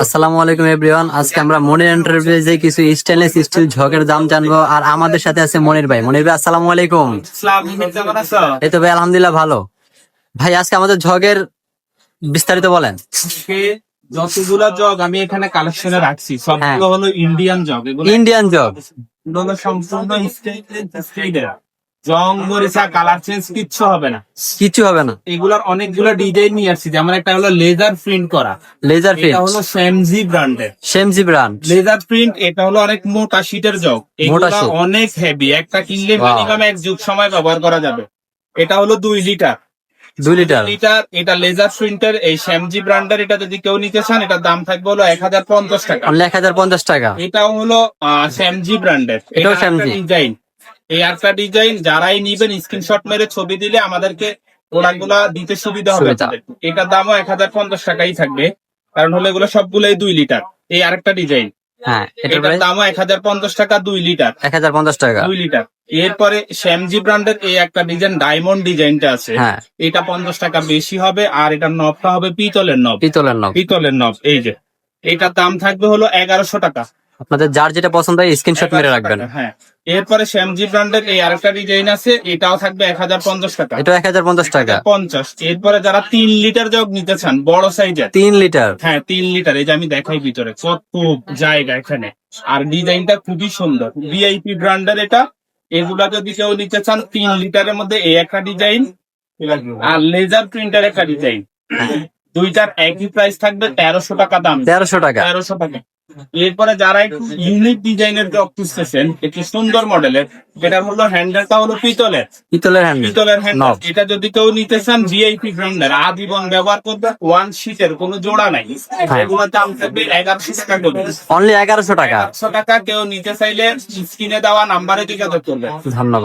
আসসালামু আলাইকুম এভরিওয়ান আজকে আমরা মনির এন্টারপ্রাইজে কিছু স্টেনলেস স্টিল ঝকের দাম জানব আর আমাদের সাথে আছে মনির ভাই। মনির ভাই আসসালামু আলাইকুম। এই তো ভাই আলহামদুলিল্লাহ ভালো। ভাই আজকে আমাদের ঝকের বিস্তারিত বলেন। যতগুলা জগ আমি এখানে কালেকশনে রাখছি সবগুলো হ্যাঁ। হলো ইন্ডিয়ান জগ। Indian jug. সম্পূর্ণ স্টেটের জং মরিচা কালার চেঞ্জ কিচ্ছু হবে না। কিছু হবে না। এগুলার অনেকগুলো ডিজাইন নিয়ে আসছি যেমন একটা হলো লেজার প্রিন্ট করা। লেজার এটা প্রিন্ট। হলো স্যামজি ব্র্যান্ডের। শেমজি ব্রান্ড লেজার প্রিন্ট এটা হলো অনেক মোটা শীটের জগ। এগুলা অনেক হেভি একটা কিনলে. মিনিমাম এক যুগ সময় ব্যবহার করা যাবে। এটা হলো দুই লিটার। দুই লিটার। লিটার এটা লেজার প্রিন্টের এই শ্যামজি ব্র্যান্ডের এটা যদি কেউ নিতে চান এটার দাম থাকবে হলো এক হাজার পঞ্চাশ টাকা। এক হাজার পঞ্চাশ টাকা। এটাও হলো শ্যামজি ব্র্যান্ডের। এটাও শ্যামজি। ডিজাইন এই একটা ডিজাইন যারাই নিবেন স্ক্রিনশট মেরে ছবি দিলে আমাদেরকে প্রোডাক্টগুলা দিতে সুবিধা হবে এটার দামও এক হাজার পঞ্চাশ টাকাই থাকবে। কারণ হলো এগুলো সবগুলোই দুই লিটার এই আরেকটা ডিজাইন হ্যাঁ এটার দামও এক হাজার পঞ্চাশ টাকা দুই লিটার এক হাজার পঞ্চাশ টাকা। দুই লিটার এরপরে শ্যামজি ব্র্যান্ডের এই একটা ডিজাইন ডায়মন্ড ডিজাইনটা আছে। হ্যাঁ। এটা পঞ্চাশ টাকা বেশি হবে আর এটার নবটা হবে পিতলের নব পিতলের নব পিতলের নব এই যে। এটার দাম থাকবে হলো এগারোশো টাকা। আপনাদের যার যেটা পছন্দ হয় স্ক্রিনশট মেরে রাখবেন। হ্যাঁ এরপরে শ্যামজি ব্র্যান্ডের এই আরেকটা ডিজাইন আছে এটাও থাকবে এক হাজার পঞ্চাশ টাকা। এটা এক হাজার পঞ্চাশ টাকা। পঞ্চাশ। এরপরে যারা তিন লিটার জগ নিতে চান বড় সাইজের তিন লিটার হ্যাঁ তিন লিটার এই যে আমি দেখাই ভিতরে কত জায়গা এখানে। আর ডিজাইনটা খুবই সুন্দর। ভিআইপি ব্র্যান্ডের এটা। এগুলা যদি কেউ নিতে চান তিন লিটারের মধ্যে এই একটা ডিজাইন আর লেজার প্রিন্টার একটা ডিজাইন দুইটার একই প্রাইস থাকবে তেরোশো টাকা দাম। তেরোশো টাকা। তেরোশো টাকা। এরপরে যারা একটু ইউনিক ডিজাইনের জব খুঁজতেছেন একটু সুন্দর মডেলের যেটা হলো হ্যান্ডেলটা হলো পিতলের। পিতলের হ্যান্ডেল পিতলের হ্যান্ডেল। এটা যদি কেউ নিতে চান ভিআইপি ব্র্যান্ডের আজীবন ব্যবহার করবে ওয়ান শিটের কোনো জোড়া নাই। হ্যাঁ। এগুলোর দাম থাকবে এগারোশো টাকা করে। অনলি এগারোশো টাকা। একশো টাকা কেউ নিতে চাইলে স্ক্রিনে দেওয়া নাম্বারে যোগাযোগ করবে। ধন্যবাদ।